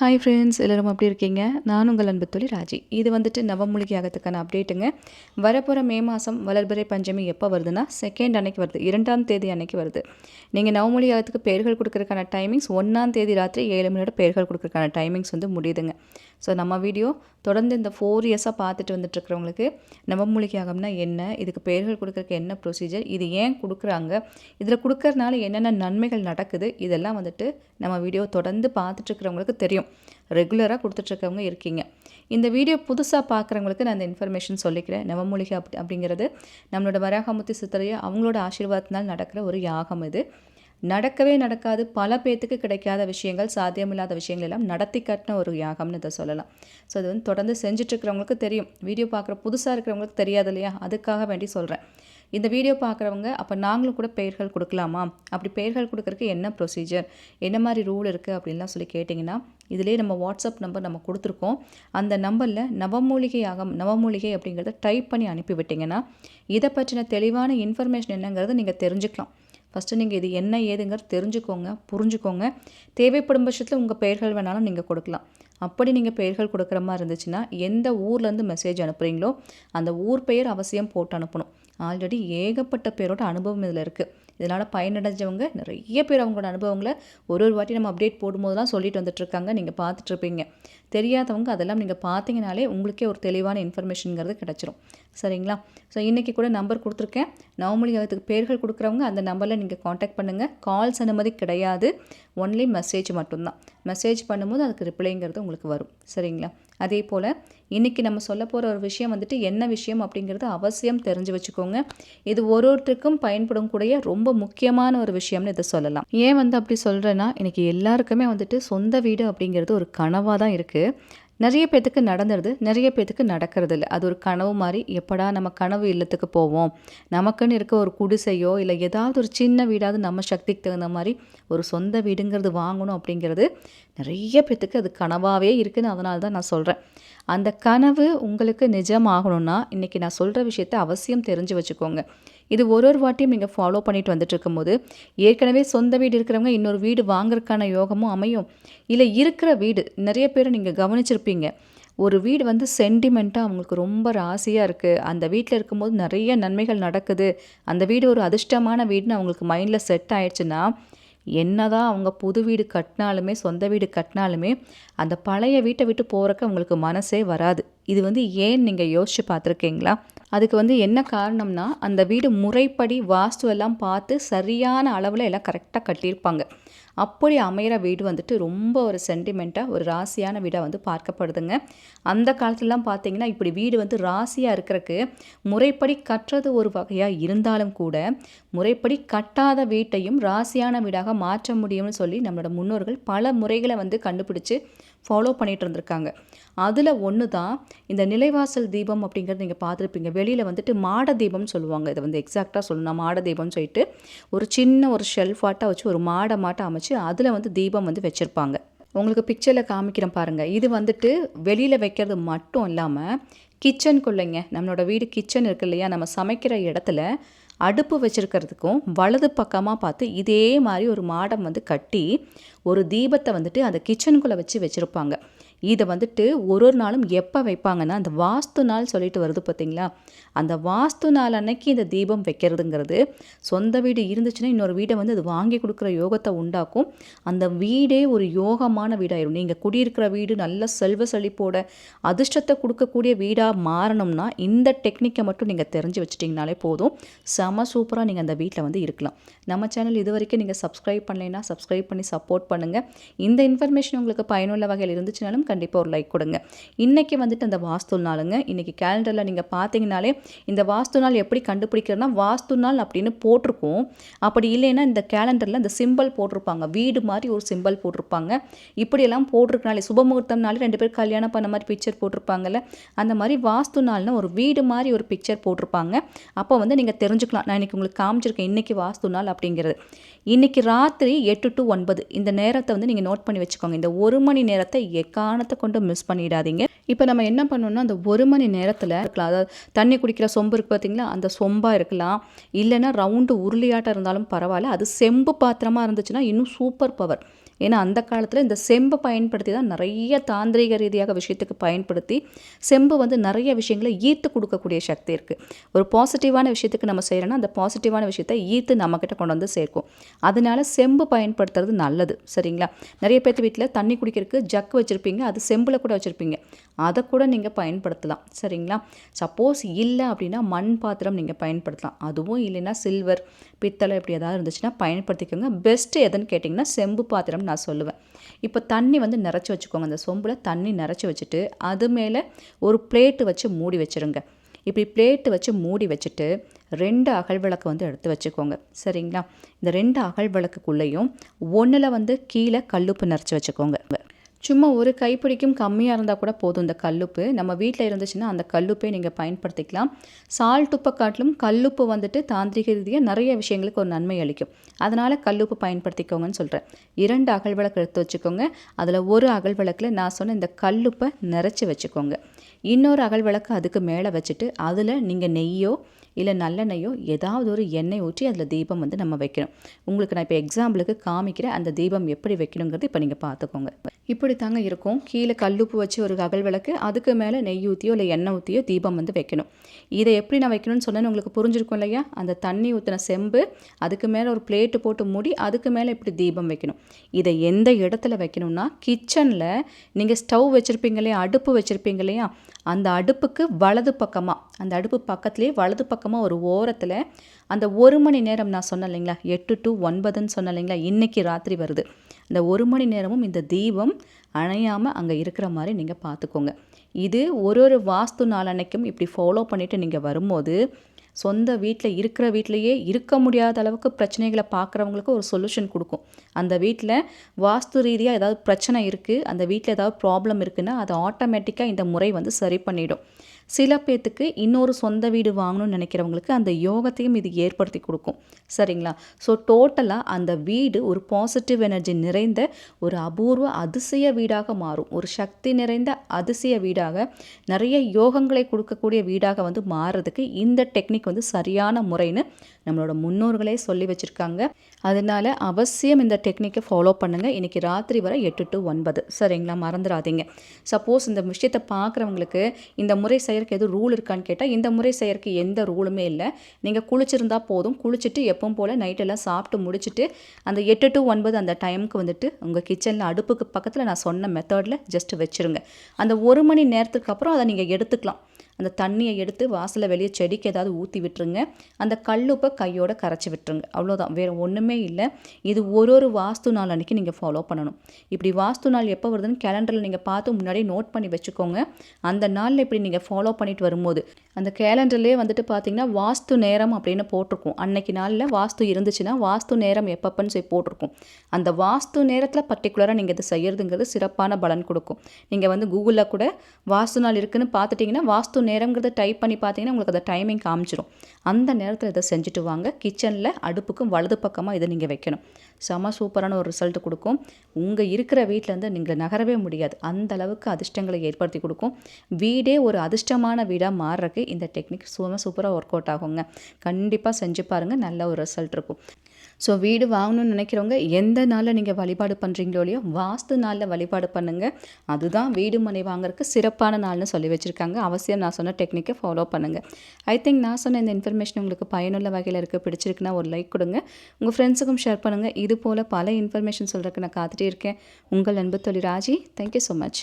Hi friends எல்லோரும் அப்படி இருக்கீங்க? நான் உங்கள் அன்பு தொழில் ராஜி. இது வந்துட்டு நவமூலிகை ஆகத்துக்கான அப்டேட்டுங்க வரப்போகிற மே மாதம் வளர்பிறை பஞ்சமி எப்போ வருதுன்னா செகண்ட் அன்னைக்கு வருது. இரண்டாம் தேதி அன்னைக்கு வருது. நீங்கள் நவமூலிகை ஆகத்துக்கு பெயர்கள் கொடுக்கறதுக்கான டைமிங்ஸ் ஒன்றாம் தேதி ராத்திரி ஏழு மணியோட பெயர்கள் கொடுக்கறதுக்கான டைமிங்ஸ் வந்து முடியுதுங்க. ஸோ நம்ம வீடியோ தொடர்ந்து இந்த ஃபோர் இயர்ஸாக பார்த்துட்டு வந்துட்டுருக்கிறவங்களுக்கு நவமூலிகை ஆகம்னா என்ன இதுக்கு பெயர்கள் கொடுக்கறதுக்கு என்ன ப்ரொசீஜர் இது ஏன் கொடுக்குறாங்க இதில் கொடுக்கறனால என்னென்ன நன்மைகள் நடக்குது இதெல்லாம் வந்துட்டு நம்ம வீடியோ தொடர்ந்து பார்த்துட்ருக்கிறவங்களுக்கு தெரியும். ரெகுலராக கொடுத்துட்ருக்கவங்க இருக்கீங்க. இந்த வீடியோ புதுசாக பார்க்குறவங்களுக்கு நான் இந்த இன்ஃபர்மேஷன் சொல்லிக்கிறேன். நவமூலிகை அப்படி அப்படிங்கிறது நம்மளோட வராகமுத்தி சித்தரையை அவங்களோட ஆசீர்வாதத்தினால் நடக்கிற ஒரு யாகம் இது. நடக்கவே நடக்காது. பல பேர்த்துக்கு கிடைக்காத விஷயங்கள் சாத்தியமில்லாத விஷயங்கள் எல்லாம் நடத்தி காட்டின ஒரு யாகம்னு இதை சொல்லலாம். ஸோ அது வந்து தொடர்ந்து செஞ்சுட்ருக்கிறவங்களுக்கு தெரியும். வீடியோ பார்க்குற புதுசாக இருக்கிறவங்களுக்கு தெரியாது இல்லையா? அதுக்காக வேண்டி சொல்கிறேன் இந்த வீடியோ பார்க்குறவங்க அப்போ நாங்களும் கூட பெயர்கள் கொடுக்கலாமா? அப்படி பெயர்கள் கொடுக்குறக்கு என்ன ப்ரொசீஜர் என்ன மாதிரி ரூல் இருக்குது அப்படின்லாம் சொல்லி கேட்டிங்கன்னா இதிலே நம்ம வாட்ஸ்அப் நம்பர் நம்ம கொடுத்துருக்கோம். அந்த நம்பரில் நவமூலிகை ஆகம் நவமூலிகை அப்படிங்கிறத டைப் பண்ணி அனுப்பி விட்டிங்கன்னா இதை பற்றின தெளிவான இன்ஃபர்மேஷன் என்னங்கிறத நீங்கள் தெரிஞ்சுக்கலாம். ஃபஸ்ட்டு நீங்கள் இது என்ன ஏதுங்கிறது தெரிஞ்சுக்கோங்க புரிஞ்சுக்கோங்க. தேவைப்படும் பட்சத்தில் உங்கள் பெயர்கள் வேணாலும் நீங்கள் கொடுக்கலாம். அப்படி நீங்கள் பெயர்கள் கொடுக்குற மாதிரி இருந்துச்சுன்னா எந்த ஊர்லேருந்து மெசேஜ் அனுப்புகிறீங்களோ அந்த ஊர் பெயர் அவசியம் போட்டு அனுப்பணும். ஆல்ரெடி ஏகப்பட்ட பேரோட அனுபவம் இதில் இருக்குது இதனால் பயனடைஞ்சவங்க நிறைய பேர் அவங்களோட அனுபவங்களை ஒரு ஒரு வாட்டி நம்ம அப்டேட் போடும்போதெல்லாம் சொல்லிட்டு வந்துட்டுருக்காங்க. நீங்கள் பார்த்துட்ருப்பீங்க தெரியாதவங்க அதெல்லாம் நீங்கள் பார்த்தீங்கனாலே உங்களுக்கே ஒரு தெளிவான இன்ஃபர்மேஷனுங்கிறது கிடச்சிரும். சரிங்களா? ஸோ இன்றைக்கி கூட நம்பர் கொடுத்துருக்கேன். நவமொழி அதுக்கு பேர்கள் கொடுக்குறவங்க அந்த நம்பரில் நீங்கள் காண்டாக்ட் பண்ணுங்கள் கால்ஸ் அனுமதி கிடையாது. ஒன்லி மெசேஜ் மட்டும்தான். மெசேஜ் பண்ணும்போது அதுக்கு ரிப்ளைங்கிறது உங்களுக்கு வரும். சரிங்களா? அதே போல் இன்றைக்கி நம்ம சொல்ல போகிற ஒரு விஷயம் வந்துட்டு என்ன விஷயம் அப்படிங்கிறது அவசியம் தெரிஞ்சு வச்சுக்கோங்க. இது ஒரு ஒருத்தருக்கும் பயன்படும் கூடிய ரொம்ப முக்கியமான ஒரு விஷயம்னு இதை சொல்லலாம். ஏன் வந்து அப்படி சொல்கிறேன்னா இன்றைக்கி எல்லாருக்குமே வந்துட்டு சொந்த வீடு அப்படிங்கிறது ஒரு கனவாக தான் இருக்குது நிறைய பேத்துக்கு நடந்துருது நிறைய பேத்துக்கு நடக்கிறது இல்லை அது ஒரு கனவு மாதிரி எப்படா நம்ம கனவு இல்லத்துக்கு போவோம்? நமக்குன்னு இருக்க ஒரு குடிசையோ இல்லை ஏதாவது ஒரு சின்ன வீடாவது நம்ம சக்திக்கு தகுந்த மாதிரி ஒரு சொந்த வீடுங்கிறது வாங்கணும் அப்படிங்கிறது நிறைய பேத்துக்கு அது கனவாகவே இருக்குதுன்னு அதனால தான் நான் சொல்கிறேன் அந்த கனவு உங்களுக்கு நிஜமாகணும்னா இன்றைக்கி நான் சொல்கிற விஷயத்த அவசியம் தெரிஞ்சு வச்சுக்கோங்க. இது ஒரு ஒரு வாட்டியும் நீங்கள் ஃபாலோ பண்ணிட்டு வந்துட்டு இருக்கும்போது ஏற்கனவே சொந்த வீடு இருக்கிறவங்க இன்னொரு வீடு வாங்குறதுக்கான யோகமும் அமையும். இல்லை இருக்கிற வீடு நிறைய பேர் நீங்கள் கவனிச்சிருப்பீங்க. ஒரு வீடு வந்து சென்டிமெண்ட்டாக அவங்களுக்கு ரொம்ப ராசியாக இருக்குது அந்த வீட்டில் இருக்கும்போது நிறைய நன்மைகள் நடக்குது. அந்த வீடு ஒரு அதிர்ஷ்டமான வீடுன்னு அவங்களுக்கு மைண்டில் செட் ஆயிடுச்சுன்னா என்னதான் அவங்க புது வீடு கட்டினாலுமே சொந்த வீடு கட்டினாலுமே அந்த பழைய வீட்டை விட்டு போகிறக்கு அவங்களுக்கு மனசே வராது. இது வந்து ஏன் நீங்கள் யோசிச்சு பார்த்துருக்கீங்களா? அதுக்கு வந்து என்ன காரணம்னா அந்த வீடு முறைப்படி வாஸ்து எல்லாம் பார்த்து சரியான அளவில் எல்லாம் கரெக்டாக கட்டியிருப்பாங்க. அப்படி அமையிற வீடு வந்துட்டு ரொம்ப ஒரு சென்டிமெண்ட்டாக ஒரு ராசியான வீடாக வந்து பார்க்கப்படுதுங்க. அந்த காலத்துலலாம் பார்த்தீங்கன்னா இப்படி வீடு வந்து ராசியாக இருக்கிறக்கு முறைப்படி கட்டுறது ஒரு வகையாக இருந்தாலும் கூட முறைப்படி கட்டாத வீட்டையும் ராசியான வீடாக மாற்ற முடியும்னு சொல்லி நம்மளோட முன்னோர்கள் பல முறைகளை வந்து கண்டுபிடிச்சு ஃபாலோ பண்ணிகிட்டு இருந்திருக்காங்க. அதில் ஒன்று தான் இந்த நிலைவாசல் தீபம் அப்படிங்கிறது நீங்கள் பார்த்துருப்பீங்க. வெளியில் வந்துட்டு மாட தீபம்னு சொல்லுவாங்க. இதை வந்து எக்ஸாக்டாக சொல்லணும் மாட தீபம்னு சொல்லிட்டு ஒரு சின்ன ஒரு ஷெல்ஃபாட்டாக வச்சு ஒரு மாடை மாட்டை அமைச்சு அதில் வந்து தீபம் வந்து வச்சுருப்பாங்க. உங்களுக்கு பிக்சரில் காமிக்கிறேன் பாருங்கள் இது வந்துட்டு வெளியில் வைக்கிறது மட்டும் இல்லாமல் கிச்சனுக்குள்ளைங்க நம்மளோட வீடு கிச்சன் இருக்கு இல்லையா? நம்ம சமைக்கிற இடத்துல அடுப்பு வச்சுருக்கிறதுக்கும் வலது பக்கமாக பார்த்து இதே மாதிரி ஒரு மாடம் வந்து கட்டி ஒரு தீபத்தை வந்துட்டு அந்த கிச்சனுக்குள்ளே வச்சு வச்சுருப்பாங்க. இதை வந்துட்டு ஒரு ஒரு நாளும் எப்போ வைப்பாங்கன்னா அந்த வாஸ்து நாள் சொல்லிட்டு வருது பார்த்தீங்களா அந்த வாஸ்து நாள் அன்னைக்கு இந்த தீபம் வைக்கிறதுங்கிறது சொந்த வீடு இருந்துச்சுன்னா இன்னொரு வீடை வந்து அது வாங்கி கொடுக்குற யோகத்தை உண்டாக்கும். அந்த வீடே ஒரு யோகமான வீடாயிரும். நீங்கள் குடியிருக்கிற வீடு நல்ல செல்வ செழிப்போட அதிர்ஷ்டத்தை கொடுக்கக்கூடிய வீடாக மாறணும்னா இந்த டெக்னிக்கை மட்டும் நீங்கள் தெரிஞ்சு வச்சிட்டிங்கனாலே போதும். செம சூப்பராக நீங்கள் அந்த வீட்டில் வந்து இருக்கலாம். நம்ம சேனல் இது வரைக்கும் நீங்கள் சப்ஸ்கிரைப் பண்ணலைன்னா சப்ஸ்கிரைப் பண்ணி சப்போர்ட் பண்ணுங்கள் இந்த இன்ஃபர்மேஷன் உங்களுக்கு பயனுள்ள வகையில் இருந்துச்சுனாலும் கண்டிப்பாக ஒரு லைக் கொடுங்க. இன்றைக்கி வந்துட்டு அந்த வாஸ்து நாளுங்க. இன்றைக்கி கேலண்டரில் நீங்கள் பார்த்தீங்கனாலே இந்த வாஸ்து நாள் எப்படி கண்டுபிடிக்கிறதுனா வாஸ்து நாள் அப்படின்னு போட்டிருக்கோம். அப்படி இல்லைன்னா இந்த கேலண்டரில் இந்த சிம்பிள் போட்டிருப்பாங்க. வீடு மாதிரி ஒரு சிம்பிள் போட்டிருப்பாங்க. இப்படியெல்லாம் போட்டிருக்கனாலே சுபமுகூர்த்தம்னாலே ரெண்டு பேர் கல்யாணம் பண்ண மாதிரி பிக்சர் போட்டிருப்பாங்கல்ல. அந்த மாதிரி வாஸ்து நாள்னு ஒரு வீடு மாதிரி ஒரு பிக்சர் போட்டிருப்பாங்க. அப்போ வந்து நீங்கள் தெரிஞ்சுக்கலாம். நான் இன்றைக்கி உங்களுக்கு காமிச்சிருக்கேன். இன்றைக்கி வாஸ்து நாள் அப்படிங்கிறது. இன்றைக்கி ராத்திரி எட்டு டு ஒன்பது. இந்த நேரத்தை வந்து நீங்கள் நோட் பண்ணி வச்சுக்கோங்க. இந்த ஒரு மணி நேரத்தை எக்காரணத்தை கொண்டு மிஸ் பண்ணிடாதீங்க. இப்போ நம்ம என்ன பண்ணணும்னா அந்த ஒரு மணி நேரத்தில் இருக்கலாம். அதாவது தண்ணி குடிக்கிற சொம்பு இருக்குது பார்த்தீங்களா அந்த சொம்பாக இருக்கலாம். இல்லைன்னா ரவுண்டு உருளியாட்டம் இருந்தாலும் பரவாயில்ல. அது செம்பு பாத்திரமாக இருந்துச்சுன்னா இன்னும் சூப்பர் பவர் ஏன்னா அந்த காலத்தில் இந்த செம்பை பயன்படுத்தி தான் நிறைய தாந்திரிக ரீதியாக விஷயத்துக்கு பயன்படுத்தி செம்பு வந்து நிறைய விஷயங்களை ஈர்த்து கொடுக்கக்கூடிய சக்தி இருக்குது ஒரு பாசிட்டிவான விஷயத்துக்கு நம்ம செய்கிறோன்னா அந்த பாசிட்டிவான விஷயத்தை ஈர்த்து நம்மக்கிட்ட கொண்டு வந்து சேர்க்கும். அதனால செம்பு பயன்படுத்துறது நல்லது. சரிங்களா? நிறைய பேர்த்து வீட்டில் தண்ணி குடிக்கிறதுக்கு ஜக்கு வச்சுருப்பீங்க அது செம்பில் கூட வச்சுருப்பீங்க. அதை கூட நீங்கள் பயன்படுத்தலாம் சரிங்களா? சப்போஸ் இல்லை அப்படின்னா மண் பாத்திரம் நீங்கள் பயன்படுத்தலாம். அதுவும் இல்லைன்னா சில்வர் பித்தளை இப்படி ஏதாவது இருந்துச்சுன்னா பயன்படுத்திக்கோங்க. பெஸ்ட்டு எதுன்னு கேட்டிங்கன்னா செம்பு பாத்திரம் நான் சொல்லுவேன். இப்போ தண்ணி வந்து நிறச்சி வச்சுக்கோங்க. அந்த சொம்பில் தண்ணி நிறச்சி வச்சுட்டு அது மேலே ஒரு பிளேட்டு வச்சு மூடி வச்சுருங்க. இப்படி பிளேட்டு வச்சு மூடி வச்சுட்டு ரெண்டு அகல் விளக்கு வந்து எடுத்து வச்சுக்கோங்க சரிங்களா? இந்த ரெண்டு அகல் விளக்குக்குள்ளேயும் ஒன்றில் வந்து கீழே கல்லுப்பு நிறச்சி வச்சுக்கோங்க. சும்மா ஒரு கைப்பிடிக்கும் கம்மியாக இருந்தால் கூட போதும் இந்த கல்லுப்பு. நம்ம வீட்டில் இருந்துச்சுன்னா அந்த கல்லுப்பை நீங்கள் பயன்படுத்திக்கலாம். சால்ட் உப்பை காட்டிலும் கல்லுப்பு வந்துட்டு தாந்திரிக ரீதியாக நிறைய விஷயங்களுக்கு ஒரு நன்மை அளிக்கும். அதனால் கல்லுப்பு பயன்படுத்திக்கோங்கன்னு சொல்கிறேன் இரண்டு அகல் விளக்கு எடுத்து வச்சுக்கோங்க. அதில் ஒரு அகல் விளக்கில் நான் சொன்ன இந்த கல்லுப்பை நிறச்சி வச்சுக்கோங்க. இன்னொரு அகல் விளக்கு அதுக்கு மேலே வச்சுட்டு அதில் நீங்கள் நெய்யோ இல்லை நல்லெண்ணெயோ ஏதாவது ஒரு எண்ணெய் ஊற்றி அதில் தீபம் வந்து நம்ம வைக்கணும். உங்களுக்கு நான் இப்போ எக்ஸாம்பிளுக்கு காமிக்கிற அந்த தீபம் எப்படி வைக்கணுங்கிறது இப்போ நீங்கள் பார்த்துக்கோங்க. இப்படி தாங்க இருக்கும். கீழே கல்லுப்பு வச்சு ஒரு அகல் விளக்கு அதுக்கு மேலே நெய் ஊற்றியோ இல்லை எண்ணெய் ஊற்றியோ தீபம் வந்து வைக்கணும். இதை எப்படி நான் வைக்கணும்னு சொன்னேன்னு உங்களுக்கு புரிஞ்சிருக்கும் இல்லையா? அந்த தண்ணி ஊற்றின செம்பு அதுக்கு மேலே ஒரு பிளேட்டு போட்டு மூடி அதுக்கு மேலே இப்படி தீபம் வைக்கணும். இதை எந்த இடத்துல வைக்கணும்னா கிச்சனில் நீங்கள் ஸ்டவ் வச்சுருப்பீங்க இல்லையா? அடுப்பு வச்சுருப்பீங்க இல்லையா? அந்த அடுப்புக்கு வலது பக்கமாக அந்த அடுப்பு பக்கத்துலேயே வலது பக்கமாக ஒரு ஓரத்தில் அந்த ஒரு மணி நேரம் நான் சொன்னேன் இல்லைங்களா? எட்டு டு ஒன்பதுன்னு சொன்னேன் இல்லைங்களா? இன்றைக்கி ராத்திரி வருது. இந்த ஒரு மணி நேரமும் இந்த தீபம் அணையாமல் அங்கே இருக்கிற மாதிரி நீங்கள் பார்த்துக்கோங்க இது ஒரு ஒரு வாஸ்து நாள் அன்னைக்கும் இப்படி ஃபாலோ பண்ணிவிட்டு நீங்கள் வரும்போது சொந்த வீட்டில் இருக்கிற வீட்டிலையே இருக்க முடியாத அளவுக்கு பிரச்சனைகளை பார்க்குறவங்களுக்கு ஒரு சொல்யூஷன் கொடுக்கும். அந்த வீட்டில் வாஸ்து ரீதியாக ஏதாவது பிரச்சனை இருக்குது அந்த வீட்டில் ஏதாவது ப்ராப்ளம் இருக்குன்னா அதை ஆட்டோமேட்டிக்காக இந்த முறை வந்து சரி பண்ணிடும். சில பேர்த்துக்கு இன்னொரு சொந்த வீடு வாங்கணும்னு நினைக்கிறவங்களுக்கு அந்த யோகத்தையும் இது ஏற்படுத்தி கொடுக்கும். சரிங்களா? ஸோ டோட்டலாக அந்த வீடு ஒரு பாசிட்டிவ் எனர்ஜி நிறைந்த ஒரு அபூர்வ அதிசய வீடாக மாறும். ஒரு சக்தி நிறைந்த அதிசய வீடாக நிறைய யோகங்களை கொடுக்கக்கூடிய வீடாக வந்து மாறுறதுக்கு இந்த டெக்னிக் வந்து சரியான முறைன்னு நம்மளோட முன்னோர்களே சொல்லி வச்சுருக்காங்க. அதனால் அவசியம் இந்த டெக்னிக்கை ஃபாலோ பண்ணுங்கள் இன்றைக்கி ராத்திரி வரை எட்டு டு ஒன்பது. சரிங்களா? மறந்துடாதீங்க. சப்போஸ் இந்த விஷயத்தை பார்க்குறவங்களுக்கு இந்த முறை செய்யறதுக்கு எதுவும் ரூல் இருக்கான்னு கேட்டால் இந்த முறை செய்யறதுக்கு எந்த ரூலுமே இல்லை. நீங்கள் குளிச்சிருந்தா போதும். குளிச்சுட்டு எப்பவும் போல் நைட்டெல்லாம் சாப்பிட்டு முடிச்சுட்டு அந்த எட்டு டு ஒன்பது அந்த டைமுக்கு வந்துட்டு உங்கள் கிச்சனில் அடுப்புக்கு பக்கத்தில் நான் சொன்ன மெத்தடில் ஜஸ்ட் வச்சுருங்க. அந்த ஒரு மணி நேரத்துக்கு அப்புறம் அதை நீங்கள் எடுத்துக்கலாம். அந்த தண்ணியை எடுத்து வாசலில் வெளியே செடிக்கு ஏதாவது ஊற்றி விட்டுருங்க. அந்த கல்லுப்பை கையோட கரைச்சி விட்டுருங்க. அவ்வளோதான் வேறு ஒன்றுமே இல்லை. இது ஒரு ஒரு வாஸ்து நாள் அன்றைக்கி நீங்கள் ஃபாலோ பண்ணணும். இப்படி வாஸ்து நாள் எப்போ வருதுன்னு கேலண்டரில் நீங்கள் பார்த்து முன்னாடியே நோட் பண்ணி வச்சுக்கோங்க. அந்த நாளில் இப்படி நீங்கள் ஃபாலோ பண்ணிட்டு வரும்போது அந்த கேலண்டர்லேயே வந்துட்டு பார்த்தீங்கன்னா வாஸ்து நேரம் அப்படின்னு போட்டிருக்கும். அன்னைக்கு நாளில் வாஸ்து இருந்துச்சுன்னா வாஸ்து நேரம் எப்பப்பன்னு சொல்லி போட்டிருக்கும். அந்த வாஸ்து நேரத்தில் பர்டிகுலராக நீங்கள் இது செய்யறதுங்கிறது சிறப்பான பலன் கொடுக்கும். நீங்கள் வந்து கூகுளில் கூட வாஸ்து நாள் இருக்குன்னு பார்த்துட்டிங்கன்னா வாஸ்து நேரங்கிறத டைப் பண்ணி பார்த்தீங்கன்னா உங்களுக்கு அந்த டைமிங் காமிச்சிடும் அந்த நேரத்தில் இதை செஞ்சுட்டு வாங்க. கிச்சனில் அடுப்புக்கும் வலது பக்கமாக இதை நீங்கள் வைக்கணும். செம சூப்பரான ஒரு ரிசல்ட் கொடுக்கும். உங்கள் இருக்கிற வீட்டிலேருந்து நீங்கள் நகரவே முடியாது. அந்த அளவுக்கு அதிர்ஷ்டங்களை ஏற்படுத்தி கொடுக்கும். வீடே ஒரு அதிர்ஷ்டமான வீடாக மாறுறதுக்கு இந்த டெக்னிக் சும்மா சூப்பராக ஒர்க் அவுட் ஆகுங்க. கண்டிப்பாக செஞ்சு பாருங்கள் நல்ல ஒரு ரிசல்ட் இருக்கும். ஸோ வீடு வாங்கணும்னு நினைக்கிறவங்க எந்த நாளில் நீங்கள் வழிபாடு பண்ணுறீங்களோ இல்லையோ வாஸ்து நாளில் வழிபாடு பண்ணுங்கள் அதுதான் வீடு மனை வாங்குறதுக்கு சிறப்பான நாள்னு சொல்லி வச்சுருக்காங்க. அவசியம் நான் சொன்ன டெக்னிக்கை ஃபாலோ பண்ணுங்கள் ஐ திங்க் நான் சொன்ன இந்த இன்ஃபர்மேஷன் உங்களுக்கு பயனுள்ள வகையில் இருக்குது பிடிச்சிருக்குன்னா ஒரு லைக் கொடுங்க. உங்கள் ஃப்ரெண்ட்ஸுக்கும் ஷேர் பண்ணுங்கள் இது போல் பல இன்ஃபர்மேஷன் சொல்கிறதுக்கு நான் காத்துட்டே இருக்கேன். உங்கள் அன்பு தொழில் ராஜி. Thank you so much